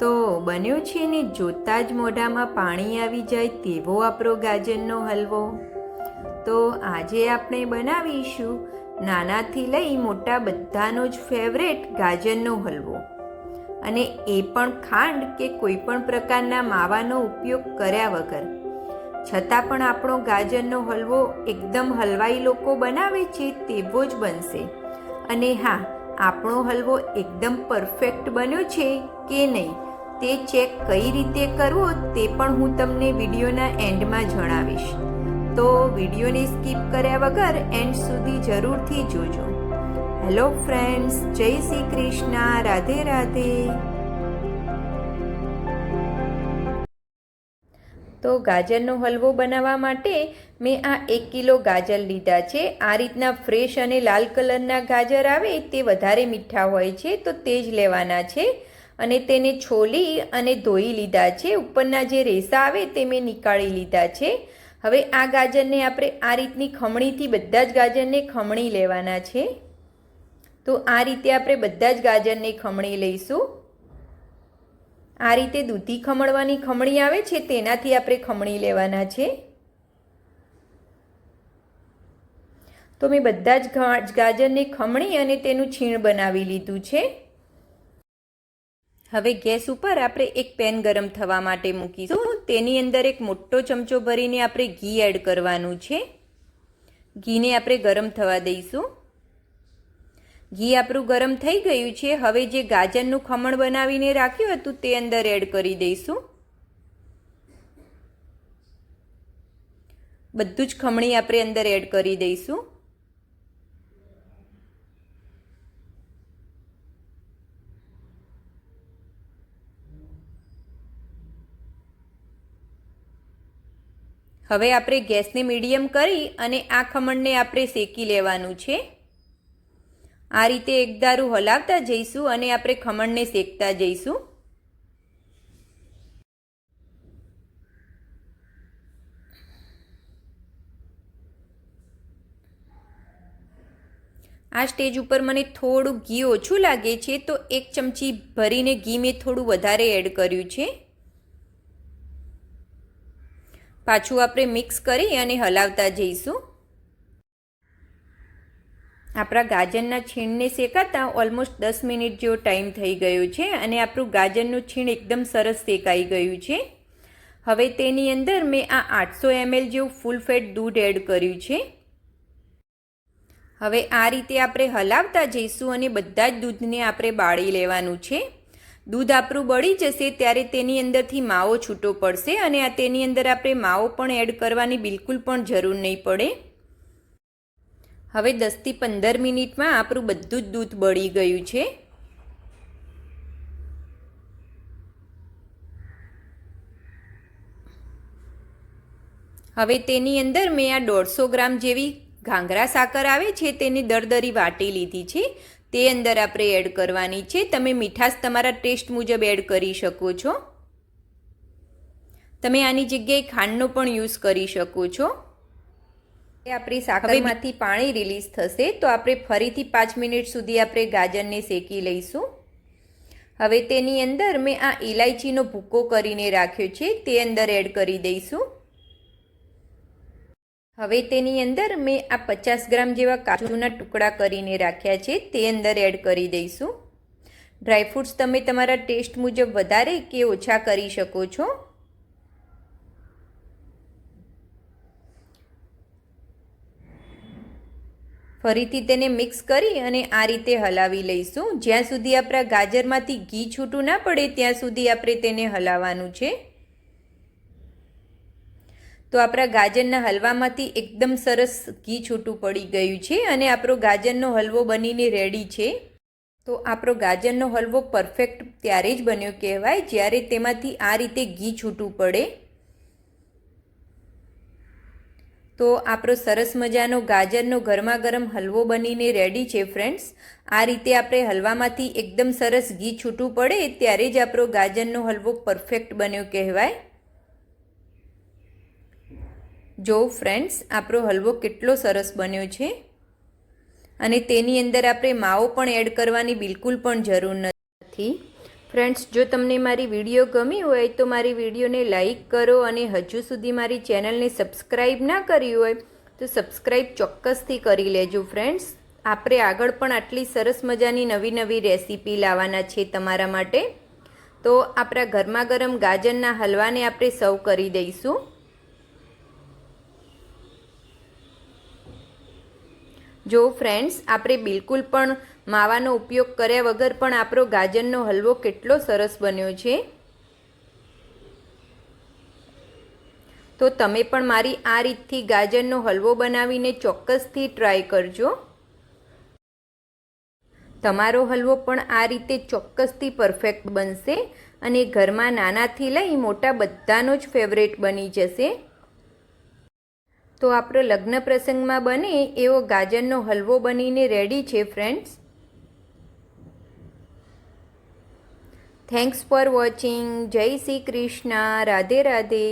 તો બન્યો છે ને જોતાં જ મોઢામાં પાણી આવી જાય તેવો આપણો ગાજરનો હલવો? તો આજે આપણે બનાવીશું નાનાથી લઈ મોટા બધાનો જ ફેવરેટ ગાજરનો હલવો. અને એ પણ ખાંડ કે કોઈ પણ પ્રકારના માવાનો ઉપયોગ કર્યા વગર. છતાં પણ આપણો ગાજરનો હલવો એકદમ હલવાઈ લોકો બનાવે છે તેવો જ બનશે. અને હા આપણો હલવો એકદમ પરફેક્ટ બન્યો છે કે નહીં? તે ચેક કઈ રીતે કરવો તે પણ હું તમને વિડીયોના એન્ડમાં જણાવીશ. તો વિડીયોને સ્કીપ કર્યા વગર એન્ડ સુધી જરૂરથી જોજો. હેલો ફ્રેન્ડ્સ જય શ્રી કૃષ્ણ, રાધે રાધે. તો ગાજરનો હલવો બનાવવા માટે મેં આ એક કિલો ગાજર લીધા છે. આ રીતના ફ્રેશ અને લાલ કલરના ગાજર આવે તે વધારે મીઠા હોય છે, તો તે જ લેવાના છે. અને તેને છોલી અને ધોઈ લીધા છે. ઉપરના જે રેસા આવે તે મેં નીકાળી લીધા છે. હવે આ ગાજરને આપણે આ રીતની ખમણીથી બધા જ ગાજરને ખમણી લેવાના છે. તો આ રીતે આપણે બધા જ ગાજરને ખમણી લઈશું. આ રીતે દૂધી ખમણવાની ખમણી આવે છે, તેનાથી આપણે ખમણી લેવાના છે. તો મેં બધા જ ગાજરને ખમણી અને તેનું છીણ બનાવી લીધું છે. હવે ગેસ ઉપર આપણે એક પેન ગરમ થવા માટે મૂકીશું. તેની અંદર એક મોટો ચમચો ભરીને આપણે ઘી એડ કરવાનું છે. ઘીને આપણે ગરમ થવા દઈશું. ઘી આપણું ગરમ થઈ ગયું છે. હવે જે ગાજરનું ખમણ બનાવીને રાખ્યું હતું તે અંદર એડ કરી દઈશું. બધું જ ખમણી આપણે અંદર એડ કરી દઈશું. હવે આપણે ગેસને મીડિયમ કરી અને આ ખમણને આપણે શેકી લેવાનું છે. આ રીતે એકદારું હલાવતા જઈશું અને આપણે ખમણને શેકતા જઈશું. આ સ્ટેજ ઉપર મને થોડું ઘી ઓછું લાગે છે, તો એક ચમચી ભરીને ઘી મેં થોડું વધારે એડ કર્યું છે. પાછું આપણે મિક્સ કરી અને હલાવતા જઈશું. આપણા ગાજરના છીણને શેકાતા ઓલમોસ્ટ દસ મિનિટ જેવો ટાઈમ થઈ ગયો છે અને આપણું ગાજરનું છીણ એકદમ સરસ શેકાઈ ગયું છે. હવે તેની અંદર મેં આ આઠસો એમએલ જેવું ફૂલ ફેટ દૂધ એડ કર્યું છે. હવે આ રીતે આપણે હલાવતા જઈશું અને બધા જ દૂધને આપણે બાળી લેવાનું છે. દૂધ આપણું બળી જશે ત્યારે તેની અંદરથી માવો છૂટો પડશે અને આ તેની અંદર આપણે માવો પણ એડ કરવાની બિલકુલ પણ જરૂર નહીં પડે. હવે દસથી પંદર મિનિટમાં આપણું બધું જ દૂધ બળી ગયું છે. હવે તેની અંદર મેં આ દોઢસો ગ્રામ જેવી ઘાંગરા સાકર આવે છે, તેની દરદરી વાટી લીધી છે. તે અંદર આપણે એડ કરવાની છે. તમે મીઠાશ તમારા ટેસ્ટ મુજબ એડ કરી શકો છો. તમે આની જગ્યાએ ખાંડનો પણ યુઝ કરી શકો છો. આપણી સાકરમાંથી પાણી રિલીઝ થશે તો આપણે ફરીથી પાંચ મિનિટ સુધી આપણે ગાજરને શેકી લઈશું. હવે તેની અંદર મેં આ ઇલાયચીનો ભૂકો કરીને રાખ્યો છે તે અંદર એડ કરી દઈશું. હવે તેની અંદર મેં આ પચાસ ગ્રામ જેવા કાજુના ટુકડા કરીને રાખ્યા છે તે અંદર એડ કરી દઈશું. ડ્રાયફ્રૂટ્સ તમે તમારા ટેસ્ટ મુજબ વધારે કે ઓછા કરી શકો છો. ફરીથી તેને મિક્સ કરી અને આ રીતે હલાવી લઈશું. જ્યાં સુધી આપણા ગાજરમાંથી ઘી છૂટું ના પડે, ત્યાં સુધી આપણે તેને હલાવવાનું છે. તો આપણા ગાજરના હલવામાંથી એકદમ સરસ ઘી છૂટું પડી ગયું છે અને આપણો ગાજરનો હલવો બનીને રેડી છે. તો આપણો ગાજરનો હલવો પરફેક્ટ ત્યારે જ બન્યો કહેવાય, જ્યારે તેમાંથી આ રીતે ઘી છૂટું પડે. તો આપણો સરસ મજાનો ગાજરનો ગરમા ગરમ હલવો બનીને રેડી છે ફ્રેન્ડ્સ આ રીતે આપણે હલવામાંથી એકદમ સરસ ઘી છૂટું પડે ત્યારે જ આપણો ગાજરનો હલવો પરફેક્ટ બન્યો કહેવાય. જો ફ્રેન્ડ્સ આપણો હલવો કેટલો સરસ બન્યો છે. અને તેની અંદર આપણે માવો પણ એડ કરવાની બિલકુલ પણ જરૂર નથી. ફ્રેન્ડ્સ જો તમને મારી વીડિયો ગમી હોય તો મારી વિડીયોને લાઇક કરો અને હજુ સુધી મારી ચેનલને સબસ્ક્રાઈબ ના કરી હોય તો સબસ્ક્રાઈબ ચોક્કસથી કરી લેજો ફ્રેન્ડ્સ આપણે આગળ પણ આટલી સરસ મજાની નવી નવી રેસીપી લાવવાના છે તમારા માટે. તો આપણા ગરમા ગરમ ગાજરના હલવાને આપણે સર્વ કરી દઈશું. જો ફ્રેન્ડ્સ આપણે બિલકુલ પણ માવાનો ઉપયોગ કર્યા વગર પણ આપણો ગાજરનો હલવો કેટલો સરસ બન્યો છે? તો તમે પણ મારી આ રીતથી ગાજરનો હલવો બનાવીને ચોક્કસથી ટ્રાય કરજો. તમારો હલવો પણ આ રીતે ચોક્કસથી પરફેક્ટ બનશે અને ઘરમાં નાનાથી લઈ મોટા બધાનો જ ફેવરેટ બની જશે. તો આપણો લગ્ન પ્રસંગમાં બને એવો ગાજરનો હલવો બનીને રેડી છે ફ્રેન્ડ્સ થેન્ક્સ ફોર વોચિંગ જય શ્રી કૃષ્ણ રાધે રાધે